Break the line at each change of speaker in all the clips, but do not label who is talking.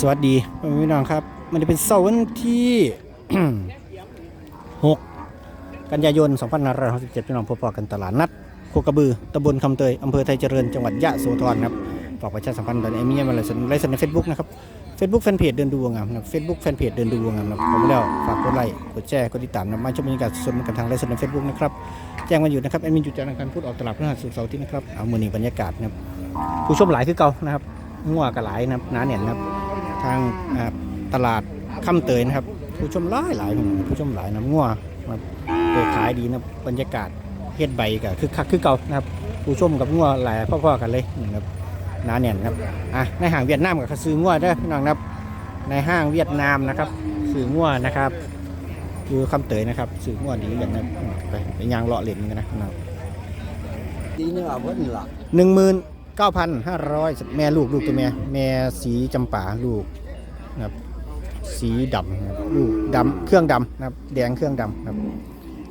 สวัสดีพี่น้องครับ มันจะเป็นเสาร์วันที่ 6 กันยายน2567พี่น้องพบปะกันตลาดนัดโคกระบือตำบลคำเตยอำเภอไทยเจริญจังหวัดยะโสธรครับฝากประชาสัมพันธ์ตอนนี้มีมาเลยสนไลฟ์สดในเฟซบุ๊กนะครับเฟซบุ๊กแฟนเพจเดินดูวงงามนะครับเฟซบุ๊กแฟนเพจเดินดูวงงามนะครับผมแล้วฝากกดไลค์กดแชร์กดติดตามนะมาชมบรรยากาศสดกันทางไลฟ์สดในเฟซบุ๊กนะครับแจ้งมาอยู่นะครับแอดมินจุดจานังการพูดออกตลาดพฤหัสศุกร์เสาร์ที่นะครับเอามือนี้บรรยากาศนะครับผู้ชมหลายคือเก่านะครับงัวกับหลายนะครับหนาแน่นนะครับ ทางอ่าตลาดค่ำเตยนะครับ ผู้ชมหลายหลายครับผู้ชมหลายนะงัวมาเปิดขายดีนะบรรยากาศเฮ็ดใบก็คือคักคือเก่านะครับ ผู้ชมกับงัวหลายพ่อๆกันเลยนะครับหนาแน่นครับอะในห้างเวียดนามกับซื้องัวได้อพี่น้องนะครับ ในห้างเวียดนามนะครับซื้องัวนะครับอยู่คำเตยนะครับซื้องัวดีอย่างนั้นไปไปยางเลาะเล่นกันนะนะครับ
tí nữa vẫn là
หนึ่งหมื่น เก้าพันห้าร้อยแม่ลูกลูกตัวแม่แม่สีจำปาลูกนะครับสีดำนะครับลูกดำเครื่องดำนะครับแดงเครื่องดำนะครับ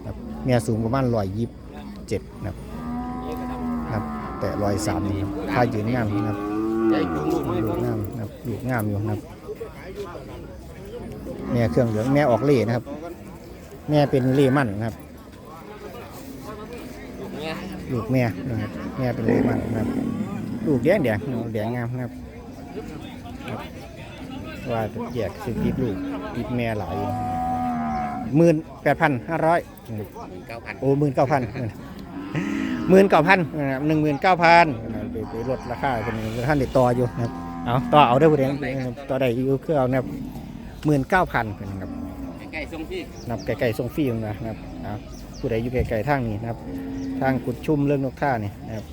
ครับแม่สูงประมาณร้อยยี่สิบเจ็ดนะครับครับแต่ร้อยสามนะครับถ้ายืนงามนะครับลูกงามนะครับลูกงามอยู่นะครับแม่เครื่องเหลืองแม่ออกเล่นะครับ แม่เป็นเล่มั่นนะครับลูกแม่นะครับแม่เป็นเล่มั่นนะครับ ลูกแดงแดงแดงงามครับว่าแยกสิติดลูกติดแม่หลายหมื่นแปดพันห้าร้อยโอ้หมื่นเก้าพันหมื่นเก้าพันหนึ่งหมื่นเก้าพันไปลดราคาเป็นท่านเด็ดต่ออยู่นะครับเอาต่อเอาได้ผู้ใดต่อได้อยู่คือเอานะครับหมื่นเก้าพันนะครับ
cái cây sông phi
นับไก่ๆส่งฟรีนะครับผู้ใดอยู่ไกลๆทางนี้นะครับ ทางกุดชุ่มเรื่องนกท่านี่นะครับ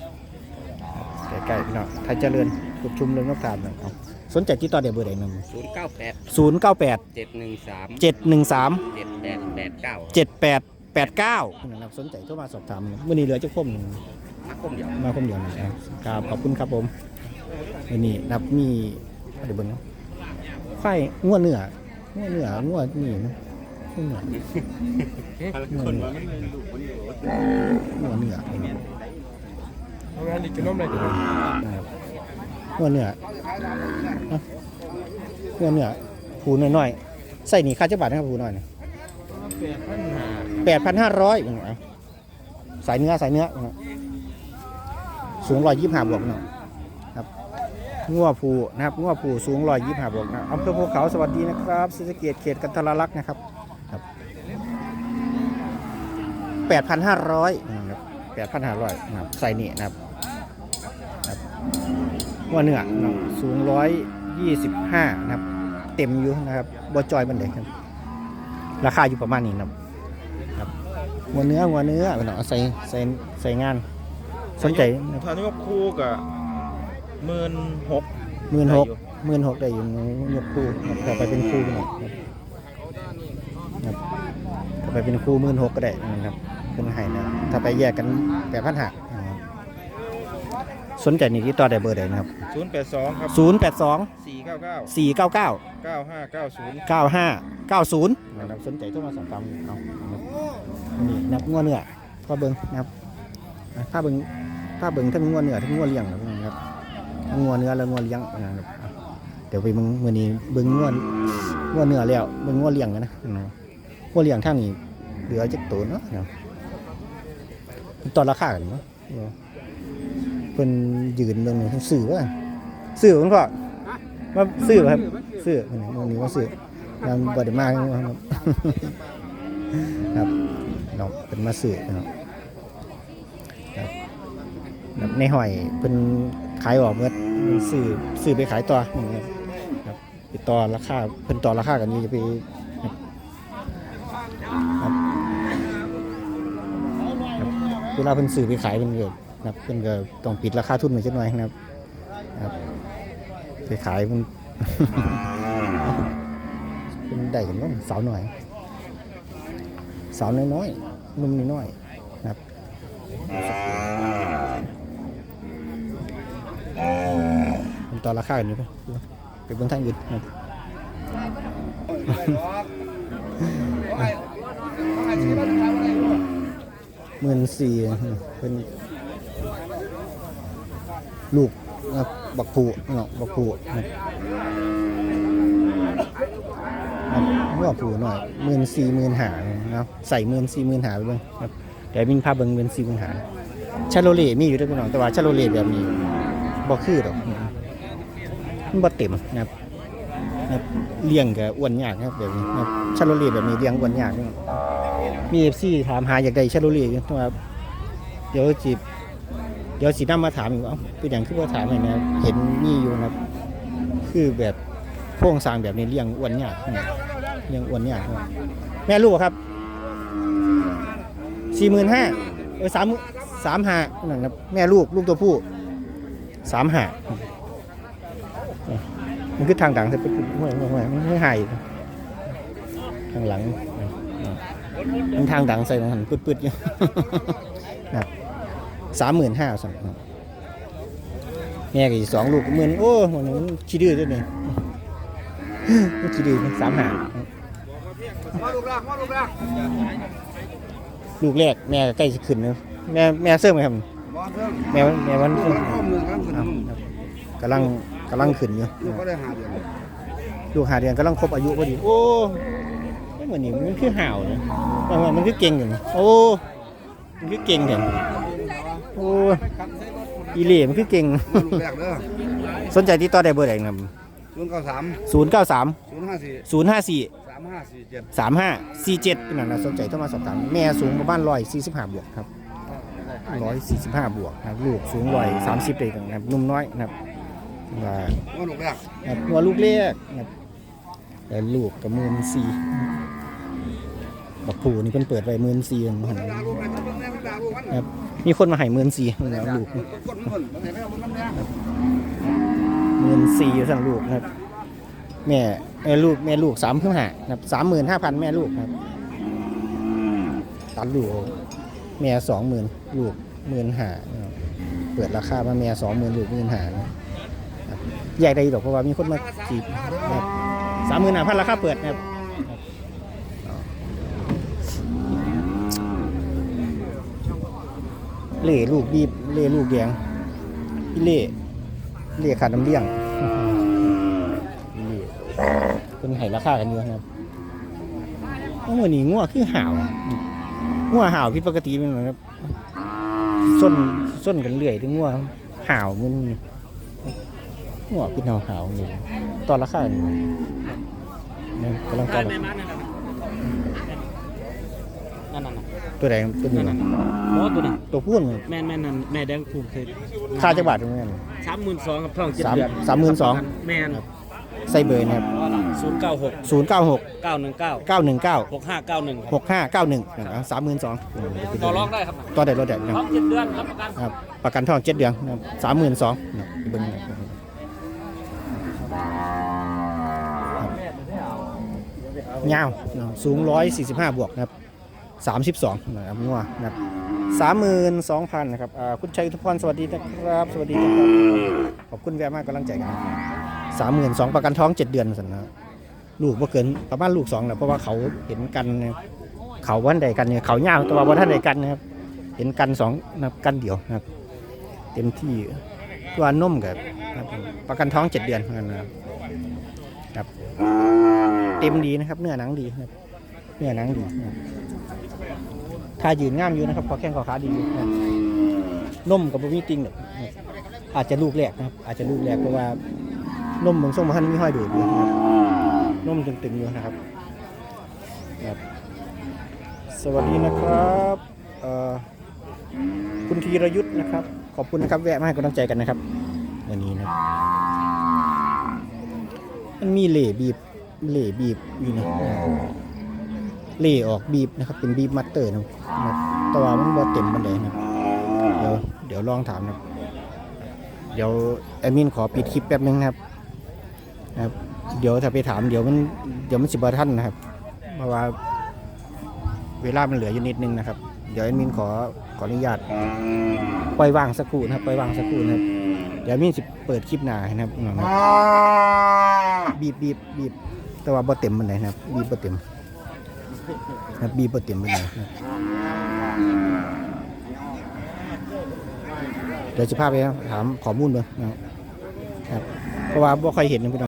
ไก่ๆพี่น้องไทยเจริญกุดชุมเรื่องนกท่านะครับเอาสนใจที่ต่อเดี๋ยวเบอร์ใดหนึ่ง
ศูนย์เก้าแปด
ศูนย์เก้าแปด
เจ็ดหนึ่งสาม
เจ็ดหนึ่งสาม
เจ็ดแปดแปดเก้า
เจ็ดแปดแปดเก้านะครับสนใจโทรมาสอบถามมื่อนี้เหลือจะคมหนึ่ง
นักคมเดียว
มาคมเดียวนะครับครับขอบคุณครับผมมื่อนี้นับมีอะไรบ้างนะไข่งัวเนื้องัวเนื้องัวนี่นะงัวเนื้องัวเนื้องัว เนื้อ
เอางานอีกกินนมเลยกินนม
นะครับงัวเนื้อนะงัวเนื้อผูน้อยๆใส่หนีค่าเจ้าบาทนะครับผูน้อยนะ
แปดพันห้า
แปดพันห้าร้อยสายเนื้อสายเนื้อสูงร้อยยี่สิบห้าบวกเนาะครับงัวผูนะครับงัวผูสูงร้อยยี่สิบห้าบวกนะอำเภอภูเขาสวัสดีนะครับศรีสะเกดเขตกันทรลักษณ์นะครับแปดพันห้าร้อยแปดพันห้าร้อยนะครับใส่นี่นะครับ งัวเนื้อเนาะสูงร้อยยี่สิบห้านะครับ เต็มอยู่นะครับบอจอยมันเลยครับ ราคาอยู่ประมาณนี้นะครับครับหัวเนื้อหัวเนื้อไปหน่อยใส่ใส่ใส่งาน สนใจ
ถ้ายกคู่กับหมื่นหก
หมื่นหกหมื่นหกได้อยู่ยกคู่ครับต่อไปเป็นคู่หน่อยครับครับต่อไปเป็นคู่หมื่นหกก็ได้นะครับเป็นไห้นะถ้าไปแยกกันแปดพันหัก สนใจนี่ที่ต่อได้เบอร์ใดนะครับ
ศูนย์แปดสองครับ
ศูนย์แปดสอง
สี่เก้าเก้า
สี่เก้าเก้า
เก้าห้าเก้าศูนย์
เก้าห้าเก้าศูนย์นะครับสนใจโทรมาสอบถามเอานะครับนี่นับงัวเนื้อพ่อเบิ้งนะครับอะถ้าเบิ้งถ้าเบิ้งทั้งงัวเนื้อทั้งงัวเลี้ยงนะครับทั้งงัวเนื้อและงัวเลี้ยงนะครับอะเดี๋ยวไปเบิ้งมื้อนี้เบิ้งงัวงัวเนื้อแล้วเบิ้งงัวเลี้ยงกันนะนะครับงัวเลี้ยงท่างนี้เหลือจักตัวเนาะนะครับตอนราคากันเนาะ เออเพิ่นยืนเบิ่งนี่เพิ่อว่าซื้อเพิ่นก็มาซื้อครับซื้อวันนี้ว่าซื้อยังบ่ได้มาครับครับน้องเป็นมาสื่อนะครับครับในหอยเป็นขายออกเมื่อสื่อสื่อไปขายต่อนะครับครับไปต่อราคาเพิ่นต่อราคากันนี่จะไปเวลาเพิ่นสื่อไปขายเพิ่นก็ ครับเพิ่นก็ต้องปิดราคาทุนหน่อยจักหน่อยนะครับครับไปขายเพิ่นเป็นได้กันว่าสาวหน่อย สาวน้อยๆนุ่มน้อยๆนะครับมันต่อราคากันอยู่ปะไปบนทางอื่นนะครับหมื่นสี่เป็น ลูกนะครับบักผูเนาะบักผูนะครับครับเมื่อผูหน่อยหมื่นสี่หมื่นหาเนาะใส่หมื่นสี่หมื่นหาไปเบิ่งครับเดี๋ยวมินพาเบิ่งหมื่นสี่หมื่นหาชาโลเล่มีอยู่ด้วยพี่น้องแต่ว่าชาโลเล่แบบนี้บ่คือดอกมันบ่เต็มนะครับเลี้ยงก็อ้วนยากครับแบบนี้นะครับชาโลเล่แบบนี้เลี้ยงอ้วนยากนะครับมี FC ถามหาอยากได้ชาโลเล่อยู่แต่ว่าเดี๋ยวสิ เดี๋ยวสินำมาถามอีกว่าเอ้าเป็นหยังคือบ่าถามให้นะครับเห็นมีอยู่นะครับคือแบบโครงสร้างแบบนี้เลี้ยงอ้วนยากนะครับเลี้ยงอ้วนยากนะครับแม่ลูกครับสี่หมื่นห้าเออสามสามห้านั่นครับแม่ลูกลูกตัวผู้สามห้ามันคือทางดังแต่เป็นห้วยห้วยห้วยมันไม่หายทางหลังมันทางดังใส่มันหันปืดๆอยู่นะ สามหมื่นห้าสั่งแม่ก็อีกสองลูกเหมือนโอ้มันมันขี้ดื้อด้วยนี่ขี้ดื้อสามหาลูกแรกแม่ใกล้จะขึ้นแล้วแม่แม่เสื่อมไหมครับแม่แม่วันเสื่อมกำลังกำลังขึ้นอยู่
ลูกหาเดือน
ลูกหาเดือนกำลังครบอายุพอดีโอ้เหมือนนี่มันคือห่าวนะมันมันมันคือเก่งอยู่นะโอ้มันคือเก่งเห็น โอ้อีเหล่มันคือเก่ง
ลูกแรกเด้อ
สนใจที่ต่อได้เบอร์ไหนครับ
ศูนย์เก้าสาม
ศูนย์เก้าสาม
ศูนย์ห้าสี่
ศูนย์ห้าสี่
สามห้าสี่เจ็ด
สามห้าสี่เจ็ดเป็นหนังนะสนใจต้องมาสอบถามแม่สูงประมาณร้อยสี่สิบห้าบวกครับร้อยสี่สิบห้าบวกนะครับลูกสูงร้อยสามสิบเลยนะครับนุ่มน้อยนะครับว่า
ว่าลูกแรก
นะครับหัวลูกเล็กนะครับแต่ลูกกับมือสี่บักผูนี่เพิ่นเปิดไว้หมื่นสี่นะครับ
ลูกแรกลูกแรกลูกแรกลูกมัน
มีคนมาให้หมื่นสี่นะครับ ลูก
กดมันมันเห็นไหมมันน้ำแดง
หมื่นสี่สั่งลูกนะครับ แม่แม่ลูกแม่ลูกสามขึ้นหาครับสามหมื่นห้าพันแม่ลูกครับตัดลูกแม่สองหมื่นลูกหมื่นหาเปิดราคามาแม่สองหมื่นลูกหมื่นหานะครับแยกได้อยู่หรอกเพราะว่ามีคนมาจีบสามหมื่นห้าพันราคาเปิดครับ เล่ลูกบีบเล่ลูกแดงอีเล่เล่ขาดน้ำเลี้ยงเป็นไห้ราคากันเยอะครับโอ้โหนี่งัวคือห่าวงัวห่าวผิดปกติเป็นแบบส้นส้นกันเรื่อยถึงงัวห่าวมันงัวเป็นห่าวห่าวนี่ตอนราคาเนี่นะกำลังตอน
นั่นน่ะ
ตัวไหนตัวนี้นะ
โอ้ตัวนี้
ตัวพูน
แม่นแม่นนั่นแม่แดงผูกเคย
ค่าจักบาทตรงนี้น
สามหมื่นสองครับท้องเจ็ด
สาม
เดือน
สามหมื่นสอง
แม่น
ใส่เบอร์นะครับ
ศูนย์เก้าหก
ศูนย์เก้าหก
เก้าหนึ่งเก้า
เก้าหนึ่งเก้า
หกห้าเก้าหนึ่ง
หกห้าเก้าหนึ่งสามหมื่นสอง
ต่อรองได้ครับ
ต่อได้รถแดดนะ
ท้องเจ็ดเดือนรับประกัน
ครับประกันทองเจ็ดเดือนสามหมื่นสองเบิ้งนะครับยาวสูงร้อยสี่สิบห้าบวกนะครับ สามสิบสองนะครับงัวนะครับสามหมื่นสองพันนะครับอ่าคุณชัยทุพรสวัสดีนะครับ สวัสดีนะครับขอบคุณแวะมากกำลังใจกันสามหมื่นสองประกันท้องเจ็ดเดือนสันนะลูกว่าเกินประมาณลูกสองแหละเพราะว่าเขาเห็นกัน เขาวันใดกันเนี่ยเขายาแตัวาวันท่านใดกันนะครับเห็นกันสองนะครับกันเดียวนะครับ เต็มที่ตัวนุ่มกับครับประกันท้องเจ็ดเดือนนั่นนะครับครับ เต็มดีนะครับ เนื้อหนังดีนะครับ เนื้อหนังดีนะครับ ถ้ายืนง่ามอยู่นะครับพอแข้งขอขาดีอยู่นุ่มกับบะหมี่ติงเนี่ยอาจจะลูกแรกนะครับ อาจจะลูกแรกเพราะว่านุ่มบางช่งบางท่านมีห้อยดูดอยู่นะครับนุ่มตึงๆอยู่นะครับครับ สวัสดีนะครับเอ่อคุณธีรยุทธ์นะครับ ขอบคุณนะครับแวะมาให้กำลังใจกันนะครับ วันนี้นะมันมีเหล่บีบเหล่บีบอยู่นะ เล่ออกบีบนะครับ เป็นบีบมัตเตอร์นะครับแต่ว่ามันบ่เต็มบันไดนะเดี๋ยวเดี๋ยวลองถามนะเดี๋ยวแอดมินขอปิดคลิปแป๊บนึงนะครับนะครับ เดี๋ยวถ้าไปถามเดี๋ยวมันเดี๋ยวมันสิบท่านนะครับ เพราะว่า เวลามันเหลืออยู่นิดนึงนะครับ เดี๋ยวแอดมินขอขออนุญาตปล่อยวางสักครู่นะครับปล่อยวางสักครู่นะครับเดี๋ยวมินสิเปิดคลิปหน้าให้นะครับบีบบีบบีบแต่ว่าบ่เต็มมันเลยนะครับบีบบ่เต็ม ครับบีบบ่เต็มมันเลยเดี๋ยวจะพาไปถามข้อมูลเบิ่งนะครับ เพราะว่าบ่ค่อยเห็นนะพี่น้อง